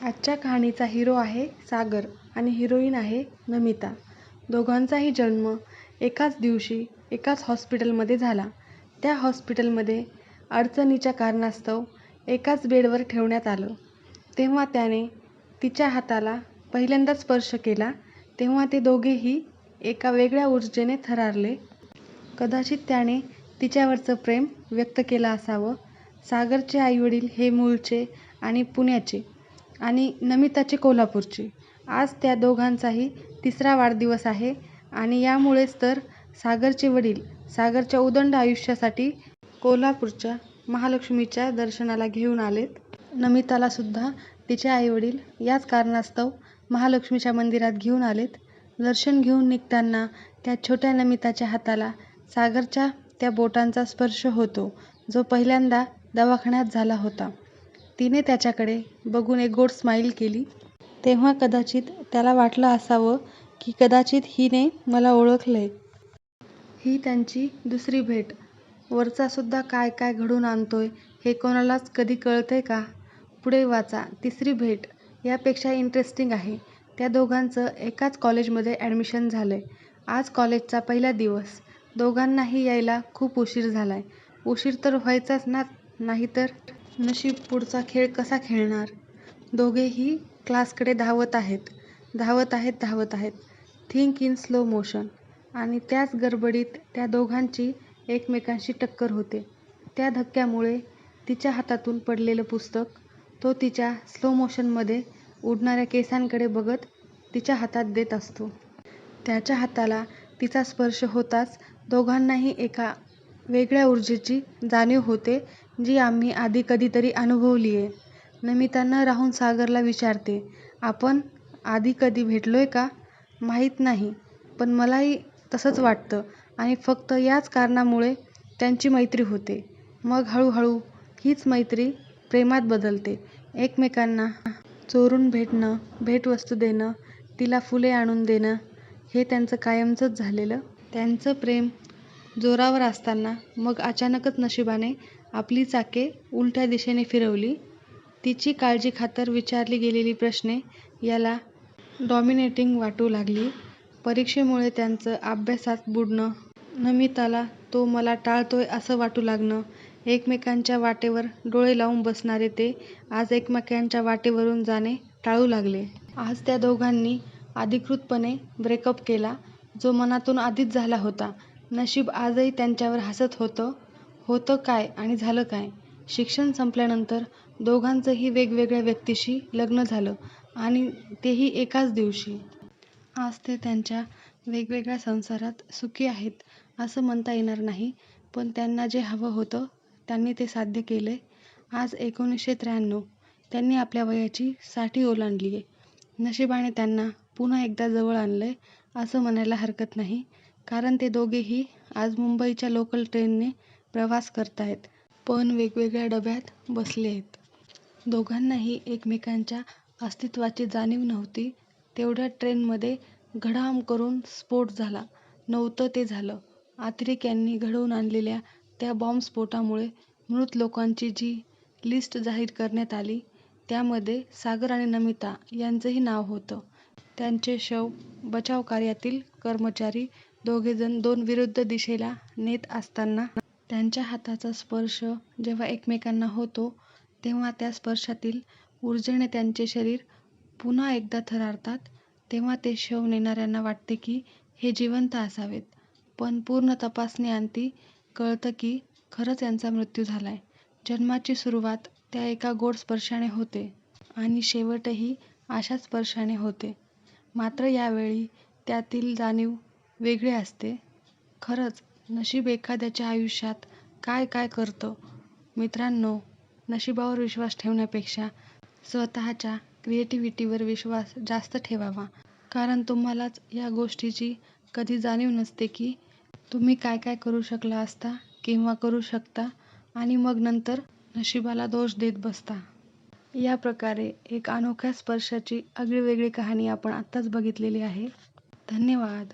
आजच्या कहाणीचा हिरो आहे सागर आणि हिरोईन आहे नमिता. दोघांचाही जन्म एकाच दिवशी एकाच हॉस्पिटलमध्ये झाला. त्या हॉस्पिटलमध्ये अडचणीच्या कारणास्तव एकाच बेडवर ठेवण्यात आलं. तेव्हा त्याने तिच्या हाताला पहिल्यांदा स्पर्श केला तेव्हा ते दोघेही एका वेगळ्या ऊर्जेने थरारले. कदाचित त्याने तिच्यावरचं प्रेम व्यक्त केलं असावं. सागरचे आईवडील हे मूळचे आणि पुण्याचे. आणि नमिताची कोल्हापूरची. आज त्या दोघांचाही तिसरा वाढदिवस आहे आणि यामुळेच तर सागरचे वडील सागरच्या उदंड आयुष्यासाठी कोल्हापूरच्या महालक्ष्मीच्या दर्शनाला घेऊन आलेत. नमितालासुद्धा तिचे आईवडील याच कारणास्तव महालक्ष्मीच्या मंदिरात घेऊन आलेत. दर्शन घेऊन निघताना त्या छोट्या नमिताच्या हाताला सागरच्या त्या बोटांचा स्पर्श होतो जो पहिल्यांदा दवाखान्यात झाला होता. तिने त्याच्याकडे बघून एक गोड स्माईल केली. तेव्हा कदाचित त्याला वाटलं असावं की कदाचित हिने मला ओळखलंय. ही त्यांची दुसरी भेट. वरचासुद्धा काय काय घडवून आणतोय हे कोणालाच कधी कळतंय का? पुढे वाचा. तिसरी भेट यापेक्षा इंटरेस्टिंग आहे. त्या दोघांचं एकाच कॉलेजमध्ये ॲडमिशन झालंय. आज कॉलेजचा पहिला दिवस. दोघांनाही यायला खूप उशीर झालाय. उशीर तर व्हायचाच ना नाहीतर? नशीब पुढचा खेळ कसा खेळणार? दोघेही क्लासकडे धावत आहेत. धावत आहेत धावत आहेत. Think in slow motion. आणि त्याच गडबडीत त्या दोघांची एकमेकांशी टक्कर होते. त्या धक्क्यामुळे तिच्या हातातून पडलेलं पुस्तक तो तिच्या स्लो मोशनमध्ये उडणाऱ्या केसांकडे बघत तिच्या हातात देत असतो. त्याच्या हाताला तिचा स्पर्श होताच दोघांनाही एका वेगळ्या ऊर्जेची जाणीव होते जी आम्ही आधी कधीतरी अनुभवली नमिता न राहून सागरला विचारते आपण आधी कधी भेटलो आहे का? माहीत नाही पण मलाही तसंच वाटतं आणि फक्त याच कारणामुळे त्यांची मैत्री होते. मग हळूहळू हीच मैत्री प्रेमात बदलते. एकमेकांना चोरून भेटणं भेटवस्तू देणं तिला फुले आणून देणं हे त्यांचं कायमचंच झालेलं. त्यांचं प्रेम जोरावर असताना मग अचानकच नशिबाने आपली चाके उलट्या दिशेने फिरवली. तिची काळजीखातर विचारली गेलेली प्रश्ने याला डॉमिनेटिंग वाटू लागली. परीक्षेमुळे त्यांचं अभ्यासात बुडणं नमिताला तो मला टाळतोय असं वाटू लागणं एकमेकांच्या वाटेवर डोळे लावून बसणारे ते आज एकमेकांच्या वाटेवरून जाणे टाळू लागले. आज त्या दोघांनी अधिकृतपणे ब्रेकअप केला जो मनातून आधीच झाला होता. नशीब आजही त्यांच्यावर हसत होतं. होतं काय आणि झालं काय? शिक्षण संपल्यानंतर दोघांचंही वेगवेगळ्या व्यक्तीशी लग्न झालं आणि तेही एकाच दिवशी. आज ते त्यांच्या वेगवेगळ्या संसारात सुखी आहेत असं म्हणता येणार नाही पण त्यांना जे हवं होतं त्यांनी ते साध्य केले. आज एकोणीसशे त्र्याण्णव त्यांनी आपल्या वयाची साठी ओलांडली आहे नशिबाने त्यांना पुन्हा एकदा जवळ आणलं आहे असं म्हणायला हरकत नाही. कारण ते दोघेही आज मुंबईच्या लोकल ट्रेनने प्रवास करतायत. पण वेगवेगळ्या डब्यात बसले आहेत. दोघांनाही एकमेकांच्या अस्तित्वाची जाणीव नव्हती. तेवढ्यात ट्रेनमध्ये घडाम करून स्फोट झाला. नव्हतं ते झालं. अतिरेक्यांनी घडवून आणलेल्या त्या बॉम्बस्फोटामुळे मृत लोकांची जी लिस्ट जाहीर करण्यात आली त्यामध्ये सागर आणि नमिता यांचंही नाव होतं. त्यांचे शव बचाव कार्यातील कर्मचारी दोघेजण दोन विरुद्ध दिशेला नेत असताना त्यांच्या हाताचा स्पर्श जेव्हा एकमेकांना होतो तेव्हा त्या स्पर्शातील ऊर्जेने त्यांचे शरीर पुन्हा एकदा थरारतात. तेव्हा ते शव नेणाऱ्यांना वाटते की हे जिवंत असावेत. पण पूर्ण तपासणीअंती कळतं की खरंच यांचा मृत्यू झालाय. जन्माची सुरुवात त्या एका गोड स्पर्शाने होते आणि शेवटही अशाच स्पर्शाने होते. मात्र यावेळी त्यातील जाणीव वेगळी असते. खरंच नशीब एखाद्याच्या आयुष्यात काय काय करतं? मित्रांनो नशिबावर विश्वास ठेवण्यापेक्षा स्वतःच्या क्रिएटिव्हिटीवर विश्वास जास्त ठेवावा. कारण तुम्हालाच या गोष्टीची कधी जाणीव नसते की तुम्ही काय काय करू शकला असता किंवा करू शकता आणि मग नंतर नशिबाला दोष देत बसता. या प्रकारे एक अनोख्या स्पर्शाची आगळीवेगळी कहाणी आपण आत्ताच बघितलेली आहे. धन्यवाद.